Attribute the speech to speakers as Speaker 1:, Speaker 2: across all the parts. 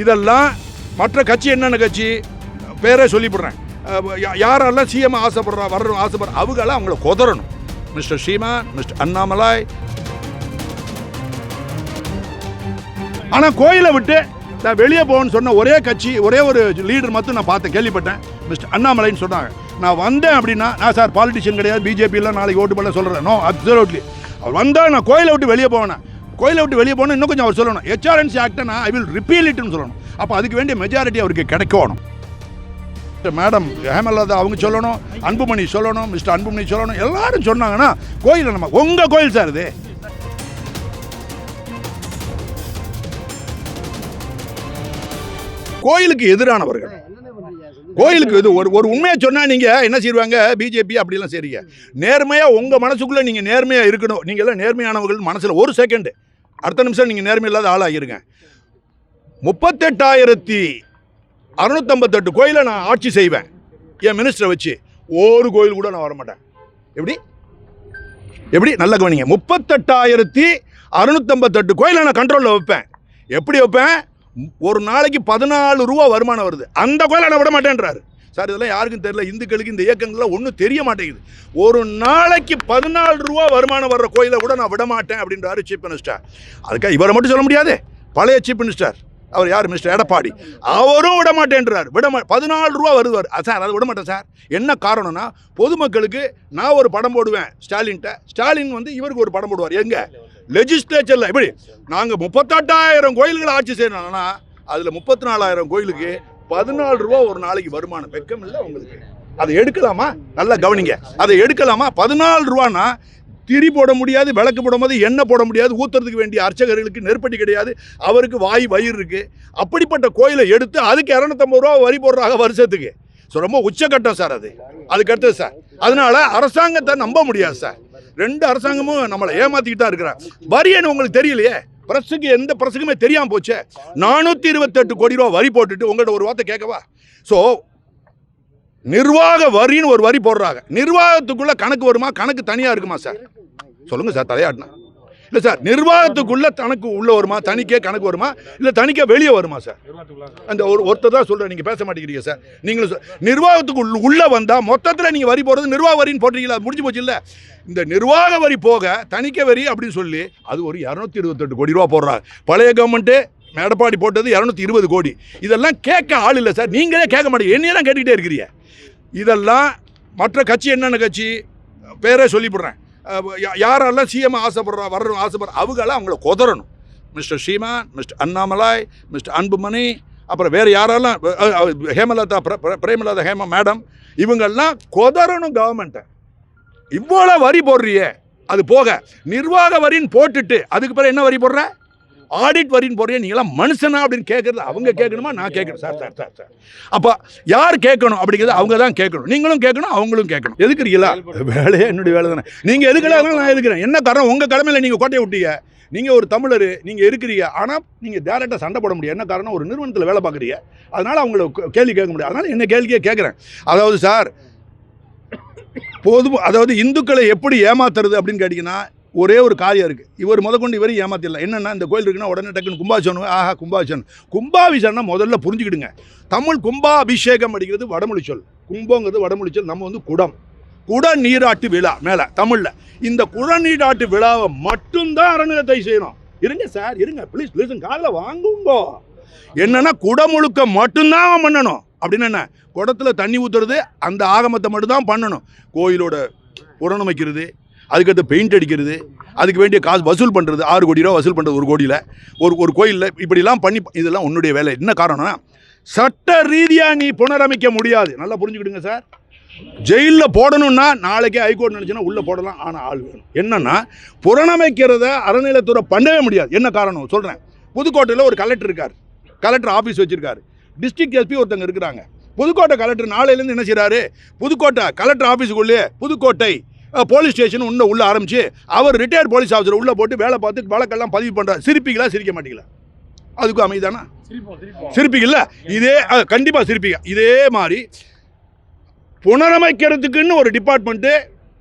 Speaker 1: இதெல்லாம் மற்ற கட்சி என்னென்ன கட்சி? பேரே சொல்லிவிடுறேன் யாரெல்லாம் சிஎம் ஆசைப்படுறா வரணும் ஆசைப்படுற அவங்களாம் அவங்கள கொதறணும். மிஸ்டர் சீமா மிஸ்டர் அண்ணாமலாய் ஆனால் கோயிலை விட்டு நான் வெளியே போகணும்னு சொன்ன ஒரே கட்சி ஒரே ஒரு லீடர் மட்டும் நான் பார்த்தேன் கேள்விப்பட்டேன். மிஸ்டர் அண்ணாமலைன்னு சொன்னாங்க. நான் வந்தேன் அப்படின்னா நான் சார் பாலிட்டிஷியன் கிடையாது பிஜேபியில் நாளைக்கு ஓட்டு பண்ண சொல்கிறேன் நோ அப்சல்யூட்லி அவர் வந்தால் நான் கோயிலை விட்டு வெளியே போவேன்? கோயிலை விட்டு வெளியே போனால் இன்னும் கொஞ்சம் அவர் சொல்லணும். ஹெச்ஆர்என்சி ஆக்டனா ஐ வில் ரிப்பீல் இட்னு சொல்லணும். அப்போ அதுக்கு வேண்டிய மெஜாரிட்டி அவருக்கு கிடைக்கணும். மேடம் ஹேமலதா அவங்க சொல்லணும் அன்புமணி சொல்லணும் மிஸ்டர் அன்புமணி சொல்லணும் எல்லாரும் சொன்னாங்கன்னா கோயில் நம்ம உங்கள் கோயில் சார் இது. கோயிலுக்கு எதிரானவர்கள். கோயிலுக்கு இது ஒரு ஒரு உண்மையை சொன்னால் நீங்கள் என்ன செய்வாங்க? பிஜேபி அப்படிலாம் செய்றீங்க. நேர்மையாக உங்கள் மனசுக்குள்ளே நீங்கள் நேர்மையாக இருக்கணும். நீங்கள் எல்லாம் நேர்மையானவர்கள் மனசில் ஒரு செகண்டு அடுத்த நிமிஷம் நீங்கள் நேர்மையில்லாத ஆளாகிருங்க முப்பத்தெட்டாயிரத்தி அறுநூத்தம்பத்தெட்டு கோயிலை நான் ஆட்சி செய்வேன். என் மினிஸ்டரை வச்சு ஒரு கோயில் கூட நான் வரமாட்டேன். எப்படி? எப்படி? நல்ல கவனிங்க. முப்பத்தெட்டாயிரத்தி அறுநூத்தம்பத்தெட்டு கோயிலை நான் கண்ட்ரோலில் வைப்பேன். எப்படி வைப்பேன்? ஒரு நாளைக்கு பதினாலு ரூபா வருமானம் வருது. அந்த கோயிலை நான் விட மாட்டேன்றாரு. சார் இதெல்லாம் யாருக்கும் தெரியல. இந்துக்களுக்கு இந்த இயக்கங்கள்லாம் ஒன்றும் தெரிய மாட்டேங்குது. ஒரு நாளைக்கு பதினாலு ரூபா வருமானம் வர்ற கோயிலை கூட நான் விட மாட்டேன் அப்படின்றாரு சீஃப் மினிஸ்டர் அதுக்காக இவரை மட்டும் சொல்ல முடியாது. பழைய சீஃப் மினிஸ்டர் அவர் யார்? மிஸ்டர் எடப்பாடி. அவரும் விட மாட்டேன்றார். விட மா பதினாலு ரூபா வருவார். சார் அதை விட மாட்டேன் சார். என்ன காரணம்னா பொதுமக்களுக்கு நான் ஒரு படம் போடுவேன் ஸ்டாலின்கிட்ட. ஸ்டாலின் வந்து இவருக்கு ஒரு படம் போடுவார். எங்க? லெஜிஸ்லேச்சரில் எப்படி நாங்கள் முப்பத்தெட்டாயிரம் கோயில்களை ஆட்சி செய்யணும்னா அதில் முப்பத்தி நாலாயிரம் கோயிலுக்கு பதினாலு ரூபா ஒரு நாளைக்கு வருமானம் வெக்கம் இல்லை உங்களுக்கு? அதை எடுக்கலாமா? நல்லா கவனிங்க. அதை எடுக்கலாமா? பதினாலு ரூபான்னா திரி போட முடியாது விளக்கு போட முடியாது எண்ணெய் போட முடியாது ஊத்துறதுக்கு வேண்டிய அர்ச்சகர்களுக்கு நெருப்படி கிடையாது அவருக்கு வாய் வயிறு இருக்குது அப்படிப்பட்ட கோயிலை எடுத்து அதுக்கு இரநூத்தம்பது ரூபா வரி போடுறாங்க வருஷத்துக்கு. ஸோ ரொம்ப உச்சக்கட்டம் சார் அது. அதுக்கடுத்தது சார் அதனால அரசாங்கத்தை நம்ப முடியாது சார். ரெண்டு அரசாங்கமும் நம்மளை ஏமாற்றிக்கிட்டு தான் இருக்கிறாங்க. வரியன்னு உங்களுக்கு தெரியலையே? பிரஸுக்கு எந்த பிரஸுக்குமே தெரியாமல் போச்சே. நானூற்றி இருபத்தெட்டு கோடி ரூபா வரி போட்டுட்டு உங்கள்கிட்ட ஒரு வார்த்தை கேட்கவா? ஸோ நிர்வாக வரின்னு ஒரு வரி போடுறாங்க. நிர்வாகத்துக்குள்ள கணக்கு வருமா? கணக்கு தனியாக இருக்குமா சார் சொல்லுங்கள் சார் தலையாட்டினா. இல்லை சார் நிர்வாகத்துக்குள்ளே தனக்கு உள்ளே வருமா? தனிக்கே கணக்கு வருமா? இல்லை தனிக்கே வெளியே வருமா சார்? அந்த ஒரு ஒருத்தர் தான் சொல்கிறேன் நீங்கள் பேச மாட்டேங்கிறீங்க சார். நீங்களும் நிர்வாகத்துக்கு உள்ளே வந்தால் மொத்தத்தில் நீங்கள் வரி போடுறது நிர்வாக வரின்னு போட்டீங்களா முடிஞ்சு போச்சு இல்லை? இந்த நிர்வாக வரி போக தணிக்கை வரி அப்படின்னு சொல்லி அது ஒரு இரநூத்தி இருபத்தெட்டு கோடி ரூபா போடுறாங்க. பழைய கவர்மெண்ட்டு எடப்பாடி போட்டது இரநூத்தி இருபது கோடி. இதெல்லாம் கேட்க ஆள் இல்லை சார். நீங்களே கேட்க மாட்டீங்க. என்னையெல்லாம் கேட்டுக்கிட்டே இருக்கிறீங்க. இதெல்லாம் மற்ற கட்சி என்னென்ன கட்சி? பேரே சொல்லிவிடுறேன் யாரெல்லாம் சிஎம் ஆசைப்படுறா வரணும் ஆசைப்படுற அவங்களாம் அவங்கள கொதறணும். Mister Seeman mister Annamalai mister Anbumani அப்புறம் வேறு யாரெல்லாம் ஹேமலதா பிர- பிரேமலதா ஹேமா மேடம் இவங்கெல்லாம் கொதறணும் கவர்மெண்ட்டை இவ்வளோ வரி போடுறியே அது போக நிர்வாக வரின்னு போட்டுட்டு அதுக்கு பிறகு என்ன வரி போடுற? ஆடிட் வரின்னு போடுறியே நீங்களாம் மனுஷனா அப்படின்னு கேட்குறது அவங்க கேட்கணுமா? நான் கேட்கணும். Sir sir sir sir. அப்போ யார் கேட்கணும் அப்படிங்கிறது அவங்க தான் கேட்கணும். நீங்களும் கேட்கணும் அவங்களும் கேட்கணும். எதுக்குறீங்களா? வேலையே என்னுடைய வேலை தானே. நீங்கள் எதுக்கலாக நான் எதுக்குறேன்? என்ன காரணம்? உங்கள் கடமையில் நீங்கள் கோட்டையை விட்டீங்க. நீங்கள் ஒரு தமிழர் நீங்கள் இருக்கிறீங்க ஆனால் நீங்கள் டேரெக்டாக சண்டை போட முடியாது. என்ன காரணம்? ஒரு நிறுவனத்தில் வேலை பார்க்குறீங்க. அதனால் அவங்கள கேள்வி கேட்க முடியாது. அதனால் என்ன கேள்வியே கேட்குறேன். அதாவது சார் பொது அதாவது இந்துக்களை எப்படி ஏமாத்துறது அப்படின்னு கேட்டிங்கன்னா ஒரே ஒரு காரியம் இருக்குது இவர் முதற்கொண்டு இவரை ஏமாத்திடலாம். என்னென்னா இந்த கோயில் இருக்குன்னா உடனே டக்குன்னு கும்பாபிஷேகம் ஆஹா கும்பாபிஷேகம். கும்பாபிஷேகம்னா முதல்ல புரிஞ்சுக்கிடுங்க. தமிழ் கும்பாபிஷேகம் அடிக்கிறது வடமொழி சொல். கும்பங்கிறது வடமொழி சொல். நம்ம வந்து குடம். குட நீராட்டு விழா மேலே தமிழில். இந்த குட நீராட்டு விழாவை மட்டும்தான் அறநிலையத்தை செய்யணும். இருங்க சார் இருங்க. ப்ளீஸ் ப்ளீஸ் காதில் வாங்குங்கோ. என்னன்னா குடமுழுக்க மட்டும்தான் அவன் பண்ணணும். அப்படின்னு என்ன? குடத்தில் தண்ணி ஊற்றுறது அந்த ஆகமத்தை மட்டும்தான் பண்ணணும். கோயிலோட புறணமைக்கிறது அதுக்கடுத்து பெயிண்ட் அடிக்கிறது அதுக்கு வேண்டிய காசு வசூல் பண்ணுறது ஆறு கோடி ரூபா வசூல் பண்ணுறது ஒரு கோடியில். ஒரு ஒரு கோயிலில் இப்படிலாம் பண்ணி இதெல்லாம் உன்னுடைய வேலை. என்ன காரணம்னா சட்ட ரீதியாக நீ புனரமைக்க முடியாது. நல்லா புரிஞ்சுக்கிடுங்க சார். ஜெயிலில் போடணும்னா நாளைக்கே ஹைகோர்ட் நினச்சுன்னா உள்ளே போடலாம் ஆனால் ஆள் வேணும். என்னென்னா புறணமைக்கிறத அறநிலையத்துறை பண்ணவே முடியாது. என்ன காரணம்? சொல்கிறேன் புதுக்கோட்டையில் ஒரு கலெக்டர் இருக்கார். கலெக்டர் ஆஃபீஸ் வச்சுருக்காரு. டிஸ்ட்ரிக்ட் எஸ்பி ஒருத்தங்க இருக்கிறாங்க. புதுக்கோட்டை கலெக்டர் நாளையிலேருந்து என்ன செய்கிறாரு புதுக்கோட்டை கலெக்டர் ஆஃபீஸுக்குள்ளே புதுக்கோட்டை போலீஸ் ஸ்டேஷன் உள்ள உள்ள ஆரம்பிச்சு அவர் ரிட்டையர்ட் போலீஸ் ஆஃபீஸர் உள்ள போட்டு வேலை பார்த்து வழக்கெல்லாம் பதிவு பண்ணுறாரு சிரிப்பீங்களா சிரிக்க மாட்டீங்களா? அதுக்கும் அமைதானா சிரிப்பீங்கல்ல? இதே அஹ், கண்டிப்பா சிரிப்பீங்க. இதே மாதிரி புனரமைக்கிறதுக்குன்னு ஒரு டிபார்ட்மெண்ட்டு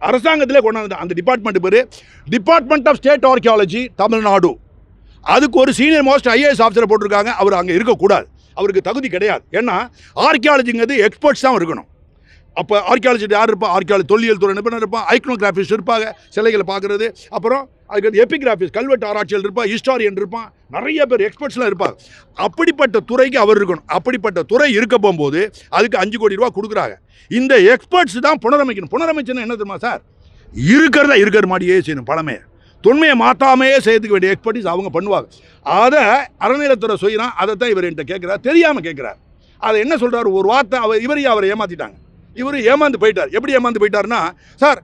Speaker 1: அரசாங்கத்திலே கொண்டாந்து அந்த டிபார்ட்மெண்ட் பேர் department of state archaeology Tamil Nadu. அதுக்கு ஒரு சீனியர் மோஸ்ட் ஐஏஎஸ் ஆஃபீஸரை போட்டிருக்காங்க. அவர் அங்கே இருக்கக்கூடாது. அவருக்கு தகுதி கிடையாது. ஏன்னா ஆர்கியாலஜிங்கிறது எக்ஸ்பர்ட்ஸ் தான் இருக்கணும். அப்போ ஆர்கியாலஜிஸ்ட் யார் இருப்பா? ஆர்கியாலஜி தொல்லியல் துறை நிபுணர் இருப்பான் ஐக்னோகிராஃபிஸ்ட் இருப்பாங்க சிலைகளை பார்க்குறது. அப்புறம் அதுக்கு எபிகிராஃபிஸ் கல்வெட்டு ஆராய்ச்சியில் இருப்பான் ஹிஸ்டாரியன் இருப்பான் நிறைய பேர் எக்ஸ்பர்ட்ஸ்லாம் இருப்பாங்க. அப்படிப்பட்ட துறைக்கு அவர் இருக்கணும். அப்படிப்பட்ட துறை இருக்க போகும்போது அதுக்கு அஞ்சு கோடி ரூபா கொடுக்குறாங்க. இந்த எக்ஸ்பர்ட்ஸ் தான் புனரமைக்கணும். புனரமைச்சுன்னா என்ன தெரியுமா சார்? இருக்கிறத இருக்கிற மாதிரியே செய்யணும் பழமையை. தொன்மையை மாற்றாமையே செய்யறதுக்கு வேண்டிய எக்ஸ்பர்ட்டிஸ் அவங்க பண்ணுவாங்க. அதை அறநிலத்துறை செய்கிறான் அதை தான் இவர் என்கிட்ட கேட்குறார் தெரியாமல் கேட்குறார். அதை என்ன சொல்கிறார் ஒரு வார்த்தை அவர் இவரையும் அவரை ஏமாற்றிட்டாங்க இவர் ஏமாந்து போயிட்டார். எப்படி ஏமாந்து போயிட்டாருன்னா சார்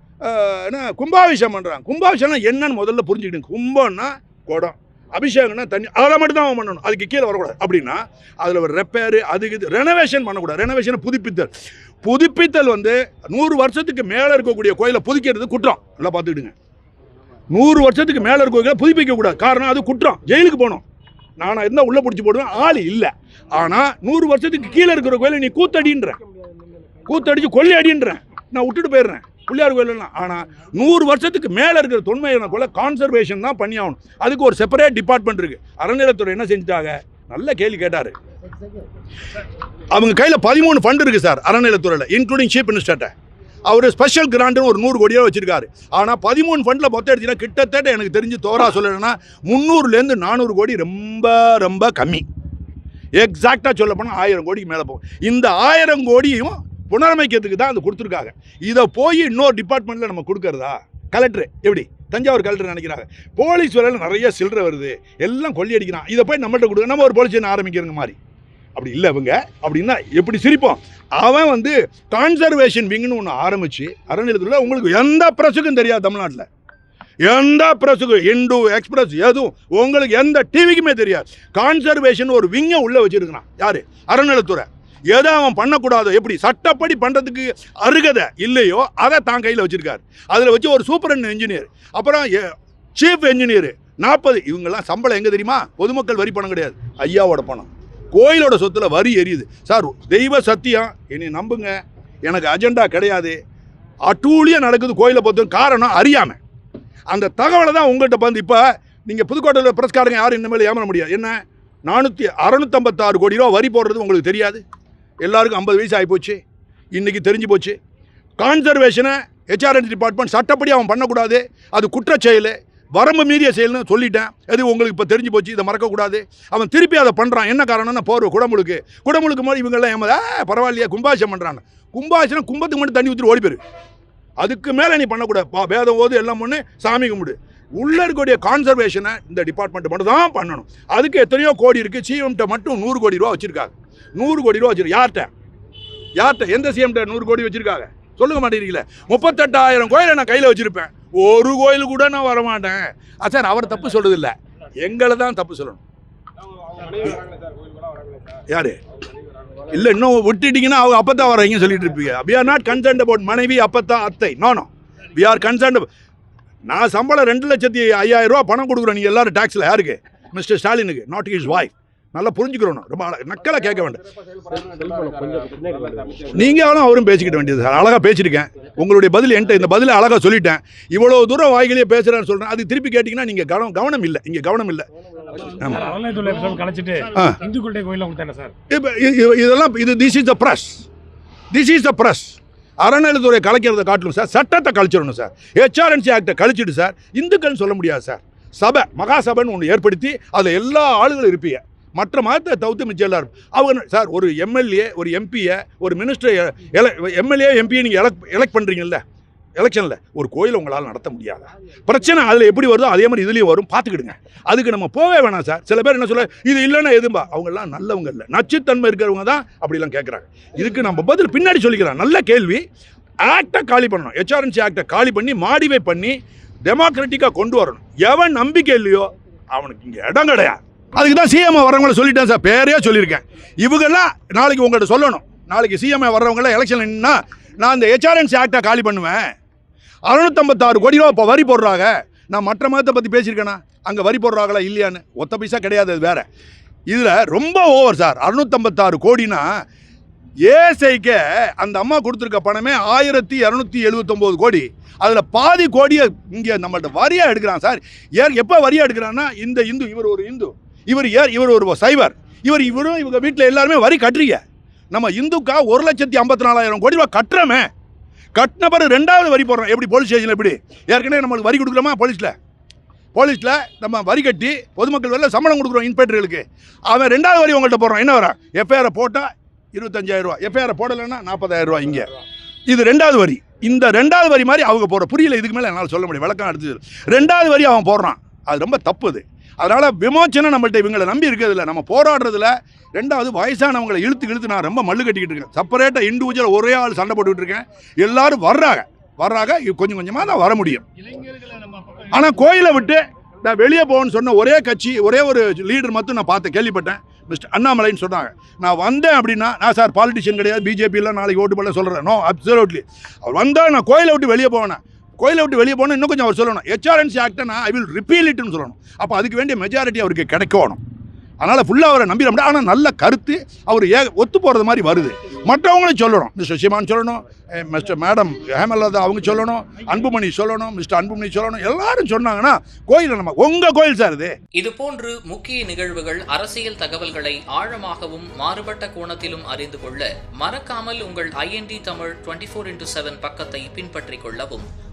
Speaker 1: என்ன கும்பாபிஷேகம் பண்ணுறாங்க கும்பாபிஷேகம்னா என்னன்னு முதல்ல புரிஞ்சுக்கிடுங்க. கும்பம்னா குடம். அபிஷேகம்னா தண்ணி. அதெல்லாம் மட்டும் தான் அவன் பண்ணணும். அதுக்கு கீழே வரக்கூடாது. அப்படின்னா அதில் ஒரு ரெப்பேரு அதுக்கு இது ரெனோவேஷன் பண்ணக்கூடாது. ரெனோவேஷன் புதுப்பித்தல். புதுப்பித்தல் வந்து நூறு வருஷத்துக்கு மேலே இருக்கக்கூடிய கோயிலை புதுக்கிறது குற்றம். நல்லா பார்த்துக்கிடுங்க. நூறு வருஷத்துக்கு மேலே இருக்க கோயிலை புதுப்பிக்க கூடாது. காரணம் அது குற்றம். ஜெயிலுக்கு போகணும். நான் இருந்தால் உள்ளே பிடிச்சி போடுவேன். ஆள் இல்லை. ஆனால் நூறு வருஷத்துக்கு கீழே இருக்கிற கோயிலை நீ கூத்தடின்ற. கூத்தடிச்சு கொள்ளை அடின்றேன் நான் விட்டுட்டு போயிடுறேன். பிள்ளையார் கோயிலெல்லாம். ஆனால் நூறு வருஷத்துக்கு மேலே இருக்கிற தொன்மையான கோயிலை கான்சர்வேஷன் தான் பண்ணி ஆகணும் அதுக்கு ஒரு செப்பரேட் டிபார்ட்மெண்ட் இருக்குது அறநிலையத்துறை என்ன செஞ்சுட்டாங்க? நல்ல கேள்வி கேட்டார். அவங்க கையில் பதிமூணு ஃபண்ட் இருக்குது சார் அறநிலையத்துறையில் இன்க்ளூடிங் சீஃப் மினிஸ்டர்கிட்ட அவர் ஸ்பெஷல் கிராண்ட்னு ஒரு நூறு கோடியாக வச்சிருக்காரு. ஆனால் பதிமூணு ஃபண்டில் மொத்தம் எடுத்தீங்கன்னா கிட்டத்தட்ட எனக்கு தெரிஞ்சு தோரா சொல்லணும்னா முந்நூறுலேருந்து நானூறு கோடி ரொம்ப ரொம்ப கம்மி. எக்ஸாக்டாக சொல்ல போனால் ஆயிரம் கோடிக்கு மேலே போகும். இந்த ஆயிரம் கோடியும் புனரமைக்கிறதுக்கு தான் அது கொடுத்துருக்காங்க. இதை போய் இன்னொரு டிபார்ட்மெண்ட்டில் நம்ம கொடுக்கறதா? கலெக்டர் எப்படி? தஞ்சாவூர் கலெக்டர் நினைக்கிறாங்க. போலீஸ் வேலையில் நிறைய சில்லறை வருது. எல்லாம் கொள்ளையடிக்கிறான் இதை போய் நம்மள்கிட்ட கொடுக்க நம்ம ஒரு போலீஸ் ஆரம்பிக்கிறங்க மாதிரி. அப்படி இல்லை இவங்க. அப்படின்னா எப்படி சிரிப்போம்? அவன் வந்து கான்சர்வேஷன் விங்னு ஒன்று ஆரம்பித்து அறநிலையத்தில் உங்களுக்கு எந்த ப்ரெஸ்ஸுக்கும் தெரியாது தமிழ்நாட்டில். எந்த ப்ரெஸ்ஸுக்கும் இந்து எக்ஸ்பிரஸ் எதுவும். உங்களுக்கு எந்த டிவிக்குமே தெரியாது. கான்சர்வேஷன் ஒரு விங்கை உள்ளே வச்சுருக்கிறான். யார்? அறநிலைத்துறை எதை அவன் பண்ணக்கூடாதோ எப்படி? சட்டப்படி பண்ணுறதுக்கு அருகதை இல்லையோ அதை தான் கையில் வச்சுருக்காரு. அதில் வச்சு ஒரு சூப்பர் இன்ஜினியர் அப்புறம் சீஃப் என்ஜினியர் நாற்பது இவங்கெல்லாம் சம்பளம் எங்கே தெரியுமா? பொதுமக்கள் வரி பணம் கிடையாது. ஐயாவோட பணம். கோயிலோட சொத்துல வரி எரியுது. சார் தெய்வ சத்தியம் என்னை நம்புங்க. எனக்கு அஜெண்டா கிடையாது. அட்டூழியம் நடக்குது கோயிலை பொறுத்த காரணம் அறியாமல் அந்த தகவலை தான் உங்கள்கிட்ட வந்து இப்போ நீங்கள் புதுக்கோட்டையில் பிரஸ்காரங்க யாரும் இனிமேல் ஏமாற முடியாது. என்ன? நானூற்றி அறநூற்றம்பத்தாறு கோடி ரூபா வரி போடுறது உங்களுக்கு தெரியாது? எல்லாருக்கும் ஐம்பது வயசு ஆகிப்போச்சு. இன்றைக்கி தெரிஞ்சு போச்சு. கான்சர்வேஷனை ஹெச்ஆர்என்சி டிபார்ட்மெண்ட் சட்டப்படி அவன் பண்ணக்கூடாது. அது குற்ற செயல். வரம்பு மீறிய செயல்னு சொல்லிட்டேன். அது உங்களுக்கு இப்போ தெரிஞ்சு போச்சு. இதை மறக்கக்கூடாது. அவன் திருப்பி அதை பண்ணுறான் என்ன காரணம்னா போர்வை குடமுழுக்கு. குடமுழுக்கு மாதிரி இவங்கெல்லாம் ஏமாத பரவாயில்லையா கும்பாசம் கும்பாபிஷேகம் பண்ணுறாங்க கும்பத்துக்கு மட்டும் தண்ணி ஊற்றி ஓடி போயிரு. அதுக்கு மேலே நீ பண்ணக்கூடாது. பா வேதம் ஓது எல்லாம் பண்ணு சாமி கும்பிடு. உள்ளே இருக்கக்கூடிய கான்சர்வேஷனை இந்த டிபார்ட்மெண்ட் மட்டும் தான் பண்ணணும். அதுக்கு எத்தனையோ கோடி இருக்குது சிஎம்கிட்ட மட்டும் நூறு கோடி ரூபா வச்சுருக்காங்க. நூறு கோடி ரூபா வச்சிருக்கோம் யார்கிட்ட? யார்கிட்ட? எந்த சிஎம்கிட்ட நூறு கோடி வச்சுருக்காங்க? சொல்லுங்க மாட்டேங்கிறீங்களே. முப்பத்தெட்டாயிரம் கோயிலை நான் கையில் வச்சுருப்பேன். ஒரு கோயில் கூட நான் வரமாட்டேன். சார் அவர் தப்பு சொல்றது இல்ல எங்களை தான் தப்பு சொல்லணும். யாரு? இல்லை இன்னும் விட்டுட்டீங்கன்னா அவங்க அப்பத்தான் வர்றீங்கன்னு சொல்லிட்டு இருப்பீங்க. We are not concerned about மனைவி அப்பத்தான் அத்தை. நோனோ வி ஆர் கன்சர்ன்ட் நான் சம்பளம் ரெண்டு லட்சத்தி ஐயாயிரம் ரூபா பணம் கொடுக்குறோம் நீங்கள் எல்லாரும் டேக்ஸில் யாருக்கு? மிஸ்டர் ஸ்டாலினுக்கு நாட் இஸ் வாய்ஃப் நல்லா புரிஞ்சுக்கிறோம். ரொம்ப அழ- நக்கலா கேட்க வேண்டாம். நீங்களும் அவரும் பேசிக்கிட்ட வேண்டியது சார். அழகாக பேசியிருக்கேன். உங்களுடைய பதில் என்கிட்ட இந்த பதிலை அழகாக சொல்லிட்டேன். இவ்வளோ தூரம் வாய்களே பேசுகிறேன்னு சொல்கிறேன் அது திருப்பி கேட்டிங்கன்னா நீங்கள் கவனம் கவனம் இல்லை. இங்கே கவனம் இல்லை. இதெல்லாம் இது this is the press this is the press அறநிலைத்துறை கலைக்கிறத காட்டணும் சார். சட்டத்தை கழிச்சிடணும் சார். ஹெச்ஆர்என்சி ஆக்டை கழிச்சிட்டு சார். இந்துக்கள்னு சொல்ல முடியாது சார். சபை மகாசபைன்னு ஒன்று ஏற்படுத்தி அதில் எல்லா ஆளுகளும் இருப்பீங்க. மற்ற மதத்தை தவிர்த்து மிச்சம் எல்லாரும். அவங்க சார் ஒரு எம்எல்ஏ ஒரு எம்பியை ஒரு மினிஸ்டர் எம்எல்ஏ எம்பியை நீங்கள் எலக்ட் எலெக்ட் பண்ணுறீங்கல்ல எலெக்ஷனில் ஒரு கோயில் உங்களால் நடத்த முடியாதா? பிரச்சனை அதில் எப்படி வருதோ அதே மாதிரி இதுலேயும் வரும். பார்த்துக்கிடுங்க. அதுக்கு நம்ம போவே வேணாம் சார் சில பேர் என்ன சொல்ல இது இல்லைன்னா எதும்பா? அவங்கெல்லாம் நல்லவங்க இல்லை. நச்சுத்தன்மை இருக்கிறவங்க தான் அப்படிலாம் கேட்குறாங்க இதுக்கு நம்ம பதில் பின்னாடி சொல்லிக்கலாம். நல்ல கேள்வி. ஆக்டை காலி பண்ணணும். ஹெச்ஆர்என்சி ஆக்டை காலி பண்ணி மாடிவை பண்ணி டெமோக்ராட்டிக்காக கொண்டு வரணும். எவன் நம்பிக்கை இல்லையோ அவனுக்கு இங்கே இடம் கிடையாது. அதுக்கு தான் சிஎம்ஐ வரவங்கள சொல்லிட்டேன் சார். பேரே சொல்லியிருக்கேன். இவங்கெல்லாம் நாளைக்கு உங்கள்கிட்ட சொல்லணும். நாளைக்கு சிஎம்ஐ வர்றவங்களாம் எலெக்ஷன் நின்னா நான் இந்த ஹெச்ஆர்என்சி ஆக்டை காலி பண்ணுவேன். அறுநூத்தம்பத்தாறு கோடி ரூபா இப்போ வரி போடுறாங்க. நான் மற்ற மதத்தை பற்றி பேசியிருக்கேனா? அங்கே வரி போடுறாங்களா இல்லையான்னு? ஒத்த பைசா கிடையாது அது வேறு. இதில் ரொம்ப ஓவர் சார். அறுநூத்தம்பத்தாறு கோடினா ஏசைக்கு அந்த அம்மா கொடுத்துருக்க பணமே ஆயிரத்தி இரநூத்தி எழுபத்தொம்போது கோடி. அதில் பாதி கோடியை இங்கே நம்மள்ட்ட வரியாக எடுக்கிறான் சார். ஏன் எப்போ வரியாக எடுக்கிறான்னா இந்த இந்து இவர் ஒரு இந்து. இவர் ஏர் இவர் ஒரு சைவர் இவர் இவரும் இவங்க வீட்டில் எல்லாருமே வரி கட்டுறீங்க. நம்ம இந்துக்கா ஒரு லட்சத்தி ஐம்பத்தி நாலாயிரம் கோடி ரூபா கட்டுறோமே. கட்டின பிறகு ரெண்டாவது வரி போடுறோம். எப்படி போலீஸ் ஸ்டேஷனில் எப்படி? ஏற்கனவே நம்மளுக்கு வரி கொடுக்குறோமா போலீஸில் போலீஸில் நம்ம வரி கட்டி பொதுமக்கள் வரல சம்பளம் கொடுக்குறோம் இன்ஸ்பெக்டர்களுக்கு அவன் ரெண்டாவது வரி உங்கள்கிட்ட போடுறான். என்ன வரான்? எஃப்ஐஆரை போட்டால் இருபத்தஞ்சாயிரம் ரூபா எஃப்ஐஆரை போடலைன்னா நாற்பதாயிரரூவா இங்கே. இது ரெண்டாவது வரி. இந்த ரெண்டாவது வரி மாதிரி அவங்க போடுற புரியல. இதுக்கு மேலே என்னால் சொல்ல முடியும். விளக்கம் அடுத்தது ரெண்டாவது வரி அவன் போடுறான். அது ரொம்ப தப்பு அது அதனால் விமோச்சனம் நம்மள்ட்ட இவங்களை நம்பி இருக்கிறதில்ல. நம்ம போராடுறதுல ரெண்டாவது வயசானவங்களை இழுத்து இழுத்து நான் ரொம்ப மல்லு கட்டிக்கிட்டு இருக்கேன். செப்பரேட்டாக இண்டிவிஜுவல் ஒரே ஆள் சண்டை போட்டுக்கிட்டு இருக்கேன். எல்லாரும் வர்றாங்க. வர்றாங்க. கொஞ்சம் கொஞ்சமாக தான் வர முடியும். ஆனால் கோயிலை விட்டு நான் வெளியே போகணும்னு சொன்ன ஒரே கட்சி ஒரே ஒரு லீடர் மட்டும் நான் பார்த்தேன் கேள்விப்பட்டேன். மிஸ்டர் அண்ணாமலைன்னு சொன்னாங்க. நான் வந்தேன் அப்படின்னா நான் சார் பாலிட்டிஷியன் கிடையாது. பிஜேபியில் நாளைக்கு ஓட்டு பண்ண சொல்கிறேன் நோ அப்சல்யூட்லி அவர் வந்தால் நான் கோயிலை விட்டு வெளியே போவேன். கோயிலை விட்டு வெளியே போனால் இன்னும் கொஞ்சம் அவர் சொல்லணும். ஹெச்ஆர்என்சி ஆக்டை நான் ஐ வில் ரிப்பீல் இட்னு சொல்லணும். அப்போ அதுக்கு வேண்டிய மெஜாரிட்டி அவருக்கு கிடைக்கணும். அதனால் ஃபுல்லாக அவரை நம்பிட முடியாது. ஆனால் நல்ல கருத்து அவர் ஏ ஒத்து போகிறது மாதிரி வருது. மற்றவங்களும் சொல்லணும். மிஸ்டர் சசிமான் சொல்லணும். மிஸ்டர் மேடம் ஹேமலதா அவங்க சொல்லணும். அன்புமணி சொல்லணும். மிஸ்டர் அன்புமணி சொல்லணும். எல்லாரும் சொன்னாங்கன்னா கோயில் நம்ம உங்கள் கோயில் சார் இது.
Speaker 2: போன்று முக்கிய நிகழ்வுகள் அரசியல் தகவல்களை ஆழமாகவும் மாறுபட்ட கோணத்திலும் அறிந்து கொள்ள மறக்காமல் உங்கள் IND Tamil twenty four into seven பக்கத்தை பின்பற்றிக் கொள்ளவும்.